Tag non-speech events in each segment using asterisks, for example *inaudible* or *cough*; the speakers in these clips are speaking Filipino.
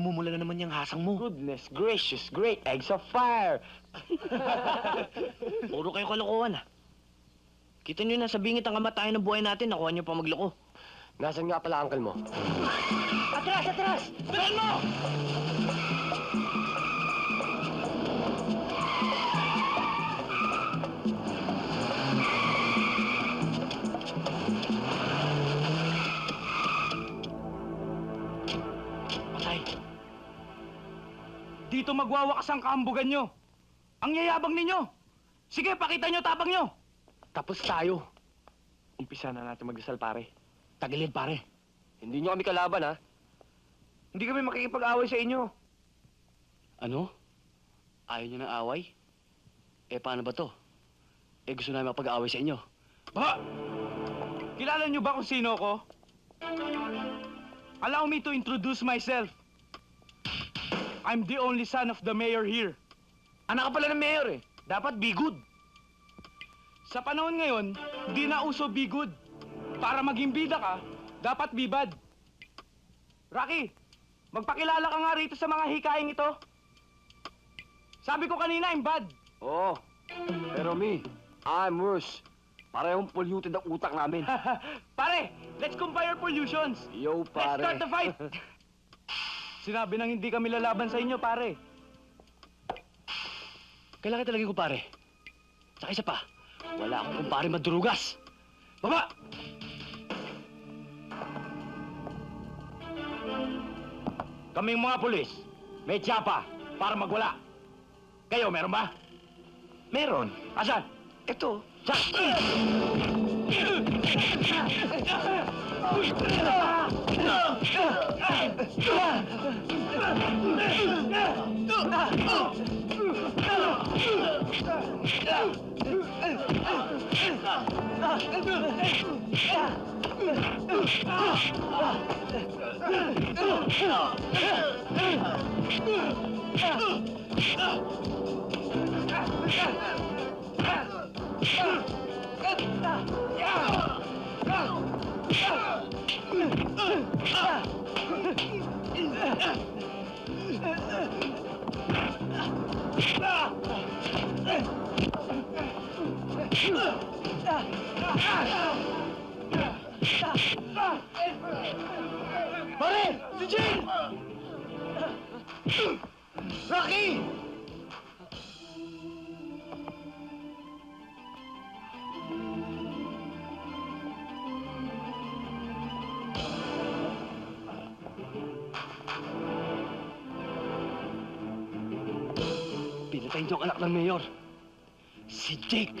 Namumula na naman yung hasang mo. Goodness gracious, great eggs of fire! *laughs* Puro kayo kalokohan ah. Kita nyo na sa bingit ang kamatayan ng buhay natin, nakuha nyo pa magloko. Nasaan nga pala uncle mo? Atras, atras! Bilan mo! Dito magwawakas ang kaambugan nyo. Ang yayabang ninyo. Sige, pakita nyo tapang nyo. Tapos tayo. Umpisa na natin magdasal pare. Tagilid pare. Hindi nyo kami kalaban ha. Hindi kami makikipag-away sa inyo. Ano? Ayaw nyo ng away? Eh, paano ba to? Eh, gusto namin mapag-away sa inyo. Ba? Kilala nyo ba kung sino ko? Allow me to introduce myself. I'm the only son of the mayor here. Anak ka pala ng mayor eh. Dapat be good. Sa panahon ngayon, di na uso be good. Para maging bida ka, dapat be bad. Rocky, magpakilala ka nga rito sa mga hikaing ito. Sabi ko kanina, I'm bad. Oo. Pero me, I'm worse. Parehong polluted ang utak namin. *laughs* Pare, let's compare pollutions. Yo, Let's pare. start the fight. *laughs* Sinabi nang hindi kami lalaban sa inyo, pare. Kailangan talaga ko pare. Tsaka isa pa, wala akong kumpare madurugas. Baba! Kaming mga pulis, may tsapa para magwala. Kayo, meron ba? Meron. Asan? Ito. *laughs* Sa... Pare! Si Jane! Rocky! Pinatay niyo ang anak ng mayor. Si Jake.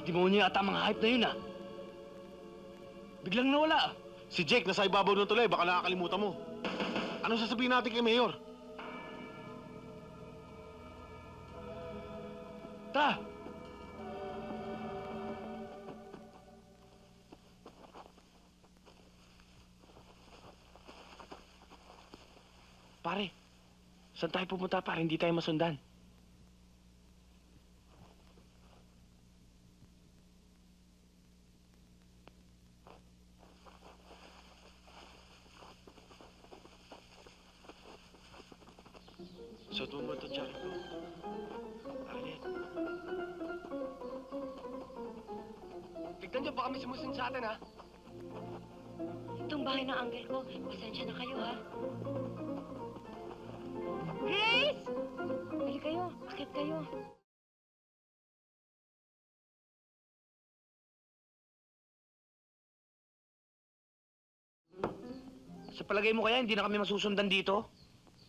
si demonyo yata mga hype na yun ah. Biglang nawala. Si Jake nasa ibabaw ng tulay, baka nakakalimutan mo. Ano sasabihin natin kay Mayor? Tara! Pare, saan tayo pupunta para hindi tayo masundan? Sa palagay mo kaya, hindi na kami masusundan dito?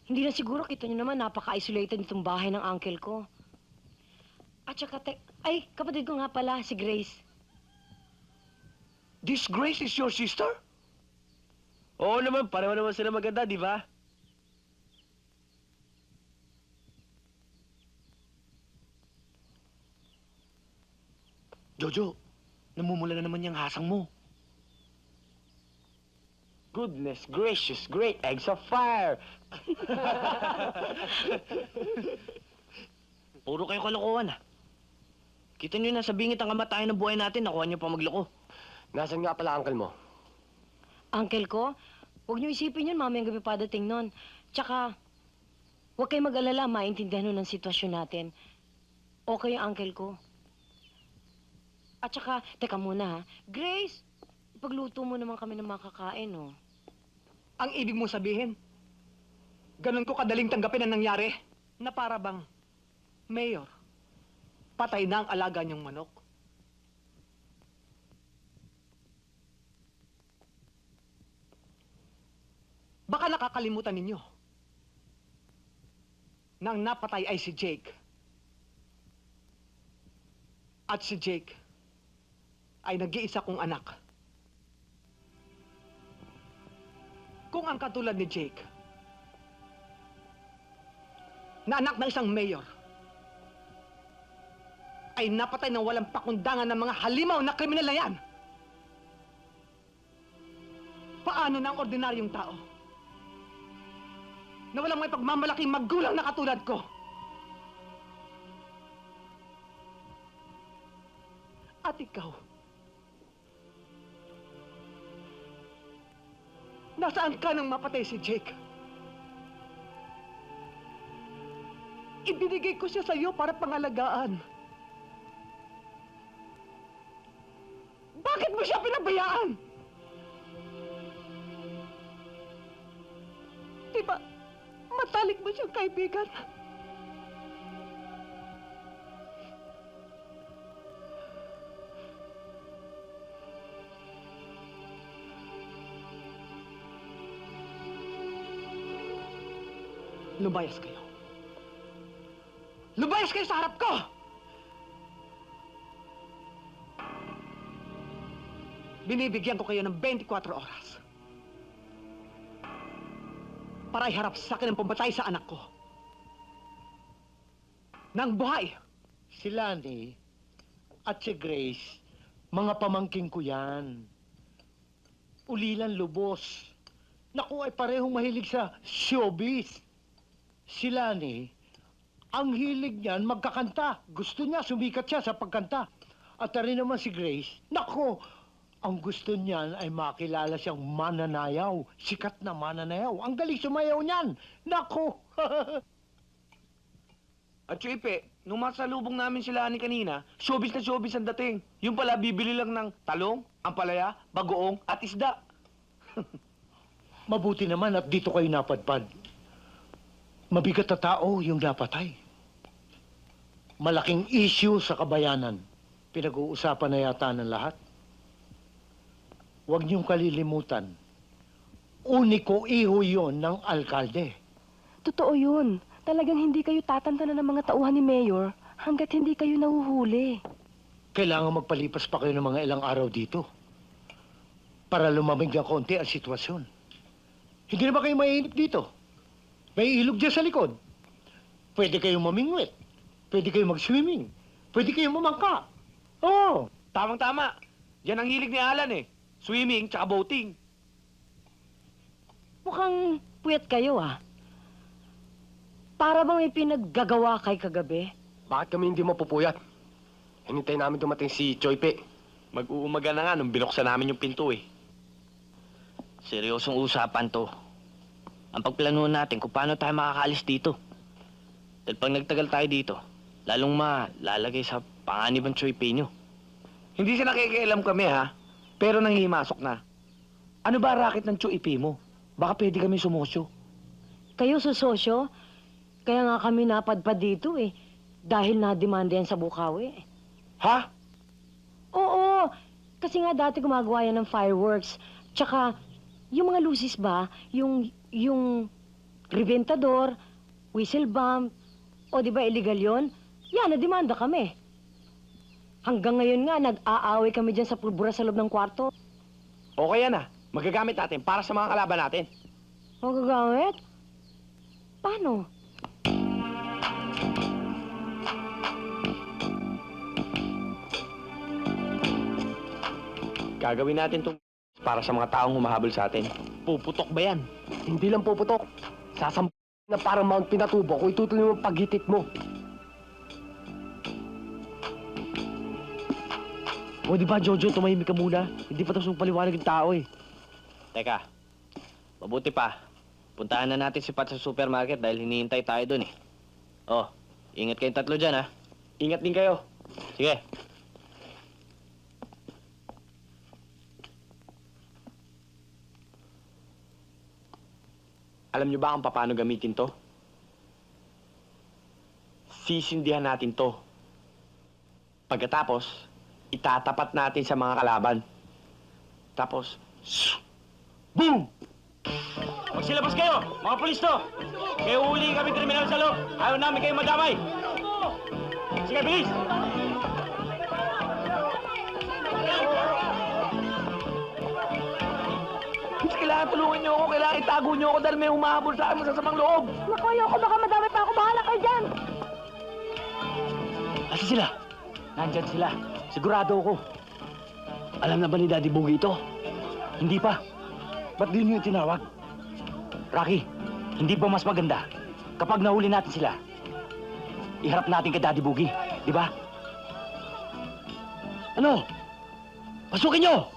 Hindi na siguro, kita nyo naman, napaka-isolated nitong bahay ng uncle ko. At saka, te- ay, kapatid ko nga pala, si Grace. This Grace is your sister? Oo naman, pareho naman sila maganda, di ba? Jojo, namumula na naman yung hasang mo. Goodness gracious, great eggs of fire! *laughs* Puro kayo kalokohan ah. Kita nyo na sa bingit ang kamatayan ng buhay natin, nakuha nyo pa magloko. Nasaan nga pala uncle mo? Uncle ko, huwag niyo isipin yun, mamayang gabi pa dating nun. Tsaka, huwag kayo mag-alala, maintindihan nun ang sitwasyon natin. Okay ang uncle ko. At saka, teka muna ha, Grace, ipagluto mo naman kami ng makakain, oh. Ang ibig mo sabihin, ganun ko kadaling tanggapin ang nangyari na para bang, Mayor, patay na ang alaga niyong manok. Baka nakakalimutan ninyo na ang napatay ay si Jake. At si Jake ay nag-iisa kong anak. Kung ang katulad ni Jake, na anak ng isang mayor, ay napatay ng walang pakundangan ng mga halimaw na kriminal na yan, paano ang ordinaryong tao? Na walang may pagmamalaking magulang na katulad ko? At ikaw, Nasaan ka nang mapatay si Jake? Ibinigay ko siya sa iyo para pangalagaan. Bakit mo siya pinabayaan? Di ba, matalik mo siyang kaibigan? Lumayas kayo. Lumayas kayo sa harap ko! Binibigyan ko kayo ng 24 oras. Para iharap sa akin ang pumatay sa anak ko. Nang buhay! Si Lani at si Grace, mga pamangking ko yan. Ulilan lubos. Naku, ay parehong mahilig sa showbiz. Si Lani, ang hilig niyan magkakanta. Gusto niya, sumikat siya sa pagkanta. At rin naman si Grace, naku, ang gusto niyan ay makilala siyang mananayaw. Sikat na mananayaw. Ang galing sumayaw niyan. Naku! *laughs* At Chuipe, nung masalubong namin sila ni kanina, showbiz na showbiz ang dating. Yung pala, bibili lang ng talong, ampalaya, bagoong, at isda. *laughs* Mabuti naman at dito kayo napadpad. Mabigat na tao yung napatay. Malaking issue sa kabayanan. Pinag-uusapan na yata ng lahat. Huwag niyong kalilimutan. Uniko iho yon ng alkalde. Totoo yun. Talagang hindi kayo tatantanan ng mga tauhan ni Mayor hanggat hindi kayo nahuhuli. Kailangan magpalipas pa kayo ng mga ilang araw dito. Para lumamig ng konti ang sitwasyon. Hindi na ba kayo mainip dito? May ilog dyan sa likod. Pwede kayong mamingwit. Pwede kayong mag-swimming. Pwede kayong mamangka. Oo. Tamang-tama. Yan ang hilig ni Alan eh. Swimming tsaka boating. Mukhang puyat kayo, ah. Para bang may pinaggagawa kay kagabi? Bakit kami hindi mapupuyat? Hinintay namin dumating si Choype. Mag-uumaga na nga nung binuksan namin yung pinto eh. Seryosong usapan to. Ang pagplanuhan natin kung paano tayo makakaalis dito. Dahil pag nagtagal tayo dito, lalong malalagay sa panganib ang Choy Peño. Hindi siya nakikialam kami ha, pero nanghihimasok na. Ano ba racket ng Chuipe mo? Baka pwede kami sumosyo. Kayo susosyo? Kaya nga kami napadpad dito, eh. Dahil na-demanda yan sa Bukawi. Ha? Oo, kasi nga dati gumagawa yan ng fireworks. Tsaka, Yung mga lusis ba, yung, yung reventador, whistle bomb, o di ba illegal yon? Yan, nademanda kami. Hanggang ngayon nga, nag-aaway kami dyan sa pulbura sa loob ng kwarto. Okay yan ah. Magagamit natin para sa mga kalaban natin. Magagamit? Paano? Gagawin natin itong para sa mga taong humahabol sa atin. Puputok ba yan? Hindi lang puputok. Sasamp na parang Mount Pinatubo kung itutuloy mo paghitit mo. O di ba, Jojo, tumahimik ka muna. Hindi pa tapos paliwanag yung tao eh. Teka, mabuti pa. Puntahan na natin si Pat sa supermarket dahil hinihintay tayo dun eh. Oh, ingat kayong tatlo dyan ha. Ingat din kayo. Sige. Alam niyo ba kung paano gamitin to? Sisindihan natin to. Pagkatapos, itatapat natin sa mga kalaban. Tapos, boom! Magsilabas kayo, mga pulis to! Kaya uhuli kami kriminal sa loob. Ayaw namin kayo madamay. Sige, bilis! Kailangan tulungan niyo ako. Kailangan itago niyo ako dahil may humahabol sa akin sa samang loob. Naku, ayoko baka madami pa ako. Bahala kayo dyan. Asa sila? Nandyan sila. Sigurado ako. Alam na ba ni Daddy Boogie ito? Hindi pa. Ba't di niyo tinawag? Rocky, hindi ba mas maganda kapag nahuli natin sila? Iharap natin kay Daddy Boogie, di ba? Ano? Pasukin niyo!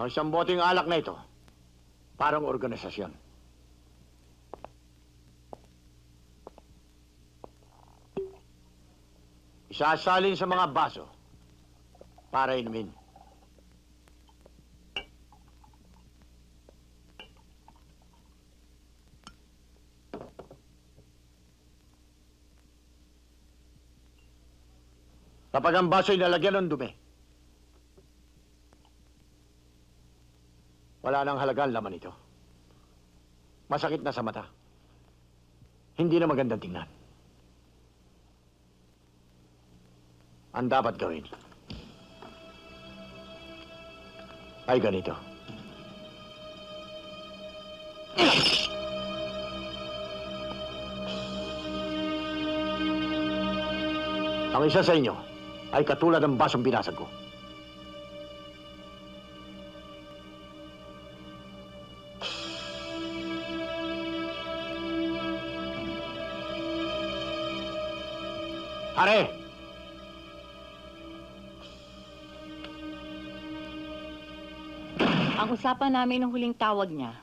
Ang isang boteng alak na ito, parang organisasyon. Isasalin sa mga baso para inumin. Kapag ang baso ay nalagyan ng dumi, Wala nang halagang laman ito. Masakit na sa mata. Hindi na magandang tingnan. Ang dapat gawin ay ganito. Ang isa sa inyo ay katulad ng basong binasag ko. Pare! Ang usapan namin ng huling tawag niya,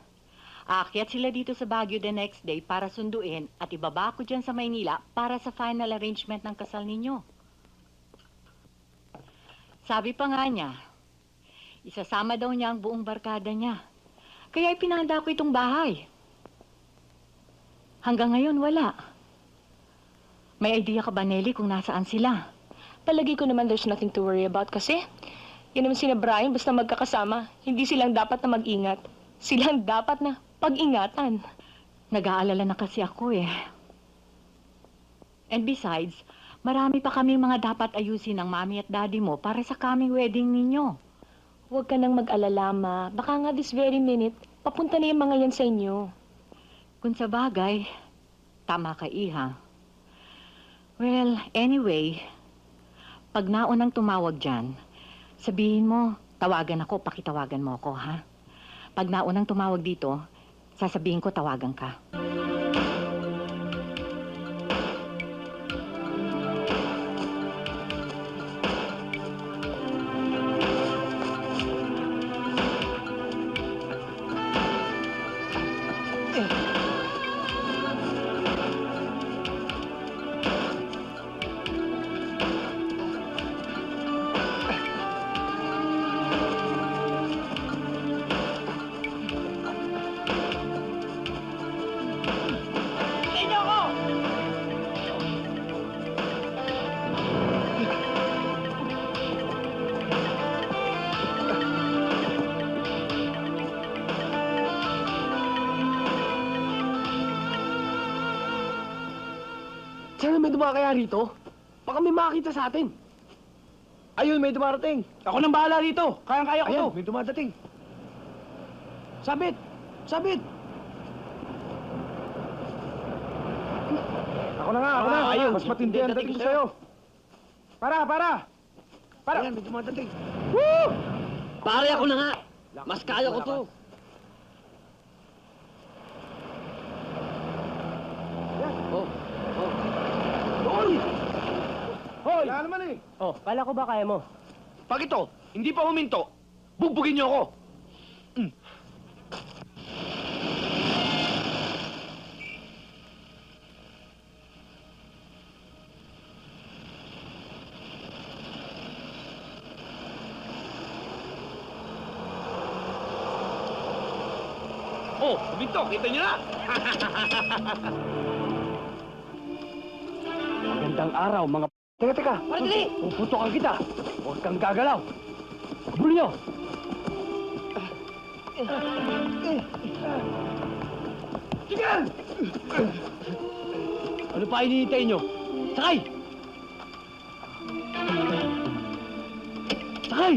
aakyat sila dito sa Baguio the next day para sunduin at ibaba ko dyan sa Maynila para sa final arrangement ng kasal ninyo. Sabi pa nga niya, isasama daw niya ang buong barkada niya. Kaya ipinahanda ko itong bahay. Hanggang ngayon, wala. May idea ka ba, Nelly, kung nasaan sila? Palagi ko naman there's nothing to worry about kasi yun naman sina Brian basta magkakasama. Hindi silang dapat na mag-ingat. Silang dapat na pag-ingatan. Nag-aalala na kasi ako eh. And besides, marami pa kaming mga dapat ayusin ng mami at daddy mo para sa coming wedding ninyo. Huwag ka nang mag-alala, ma. Baka nga this very minute, papunta na yung mga yan sa inyo. Kung sa bagay, tama ka, Iha. Well, anyway, pag naunang tumawag dyan, sabihin mo, tawagan ako, pakitawagan mo ako, ha? Pag naunang tumawag dito, sasabihin ko tawagan ka. Dumaan kaya rito? Baka may makita sa atin. Ayun, may dumarating. Ako nang bahala dito. Kayang-kaya ko to. Ayan, may dumadating. Sabit! Sabit! Ako na nga, ako na. Ah, ayun. Mas matindi ang dating ko sa'yo. Para, para. Para. Ayan, may dumadating. Pare ako na nga! Mas kaya ko to! Hoy! Wala naman eh. Oh, kala ko ba kaya mo? Pag ito, hindi pa huminto, bugbugin niyo ako. Oh, huminto. Kita niyo na. *laughs* Magandang araw, mga... Teka, teka! Para dali! Puputokan kita! Huwag kang gagalaw! Habulin niyo! Sige! Ano pa hinihintay niyo? Sakay! Sakay!